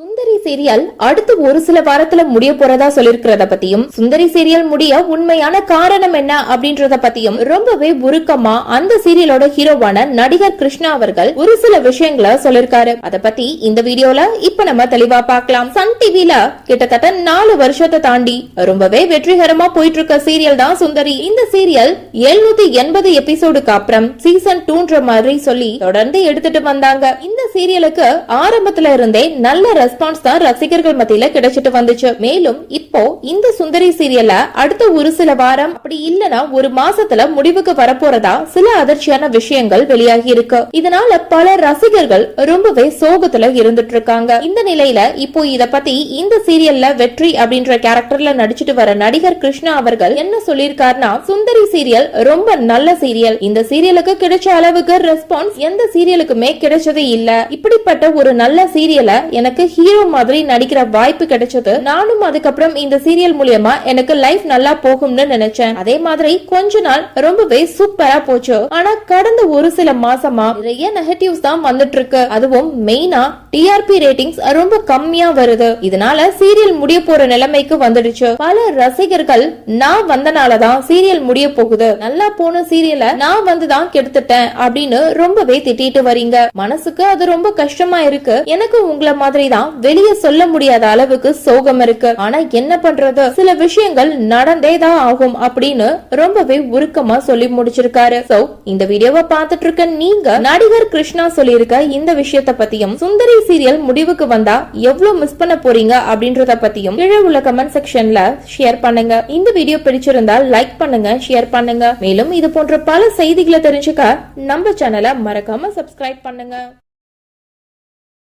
சுந்தரி serial அடுத்து ஒரு சில வாரத்துல முடிய போறதா சொல்லிருக்கிறத பத்தியும் சுந்தரி சீரியல் முடிய உண்மையான காரணம் என்ன அப்படின்றத பத்தியும் ரொம்பவே உருக்கமா அந்த சீரியலோட ஹீரோவான நடிகர் கிருஷ்ணா அவர்கள் ஒரு சில விஷயங்களை சொல்லிருக்காரு. அத பத்தி இந்த வீடியோல இப்ப நம்ம தெளிவா பார்க்கலாம் சன் டிவில கிட்டத்தட்ட நாலு வருஷத்தை தாண்டி ரொம்பவே வெற்றிகரமா போயிட்டு இருக்க சீரியல் தான் சுந்தரி. இந்த சீரியல் 780 எண்பது எபிசோடுக்கு அப்புறம் சீசன் டூன்ற மாதிரி சொல்லி தொடர்ந்து எடுத்துட்டு வந்தாங்க. இந்த சீரியலுக்கு ஆரம்பத்துல இருந்தே நல்ல ரெஸ்பான்ஸ் தான் ரசிகர்கள் மத்தியில கிடைச்சிட்டு வந்துச்சு. மேலும் இப்போ இந்த சுந்தரி சீரியல்ல அடுத்த ஒரு சில வாரம் அப்படி இல்லனா ஒரு மாசத்துல முடிவுக்கு வரப்போறதா சில அதிர்ச்சியான விஷயங்கள் வெளியாகி இருக்கு. இதனால பல ரசிகர்கள் ரொம்பவே சோகத்துல இருந்துட்டு இருக்காங்க இந்த நிலையில இப்போ இத பத்தி இந்த சீரியல்ல வெற்றி அப்படின்ற கேரக்டர்ல நடிச்சிட்டு வர நடிகர் கிருஷ்ணா அவர்கள் என்ன சொல்லியிருக்காருன்னா சுந்தரி சீரியல் ரொம்ப நல்ல சீரியல் இந்த சீரியலுக்கு கிடைச்ச அளவுக்கு ரெஸ்பான்ஸ் எந்த சீரியலுக்குமே கிடைச்சதே இல்ல. இப்படிப்பட்ட ஒரு நல்ல சீரியல எனக்கு ஹீரோ மாதிரி நடிக்கிற வாய்ப்பு கிடைச்சது. நானும் அதுக்கப்புறம் இந்த சீரியல் மூலியமா எனக்கு லைஃப் நல்லா போகும்னு நினைச்சேன். அதே மாதிரி கொஞ்ச நாள் ரொம்பவே சூப்பரா போச்சு. ஆனா கடந்த ஒரு சில மாசமா நிறைய நெகட்டிவ்ஸ் தான் வந்துட்டு இருக்கு அதுவும் மெயினா டிஆர்பி ரேட்டிங்ஸ் ரொம்ப கம்மியா வருது. இதனால சீரியல் முடிய போற நிலைமைக்கு வந்துடுச்சு. பல ரசிகர்கள் நான் வந்தனாலதான் சீரியல் முடிய போகுது. நல்லா போன சீரியலை நான் வந்துதான் கெடுத்துட்டேன் அப்படின்னு ரொம்பவே திட்டிட்டு வரீங்க. மனசுக்கு அது ரொம்ப கஷ்டமா இருக்கு. எனக்கு உங்களை மாதிரி தான் வெளிய சொல்ல முடியாத அளவுக்கு சோகம் இருக்கு. ஆனா என்ன பண்றது? சில விஷயங்கள் நடந்தே தான் ஆகும் அப்படின்னு ரொம்பவே உருக்கமா சொல்லி முடிச்சிருக்காரு. சோ இந்த வீடியோவை பார்த்துட்டு இருக்க நீங்க நடிகர் கிருஷ்ணா சொல்லியிருக்க இந்த விஷயத்த பத்தியும் சுந்தரி சீரியல் முடிவுக்கு வந்தா எவ்வளவு மிஸ் பண்ண போறீங்க அப்படின்றத பத்தியும் கீழே உள்ள கமெண்ட் செக்ஷன்ல ஷேர் பண்ணுங்க. இந்த வீடியோ பிடிச்சிருந்தால் லைக் பண்ணுங்க ஷேர் பண்ணுங்க. மேலும் இது போன்ற பல செய்திகளை தெரிஞ்சுக்க நம்ம சேனலை மறக்காம சப்ஸ்கிரைப் பண்ணுங்க.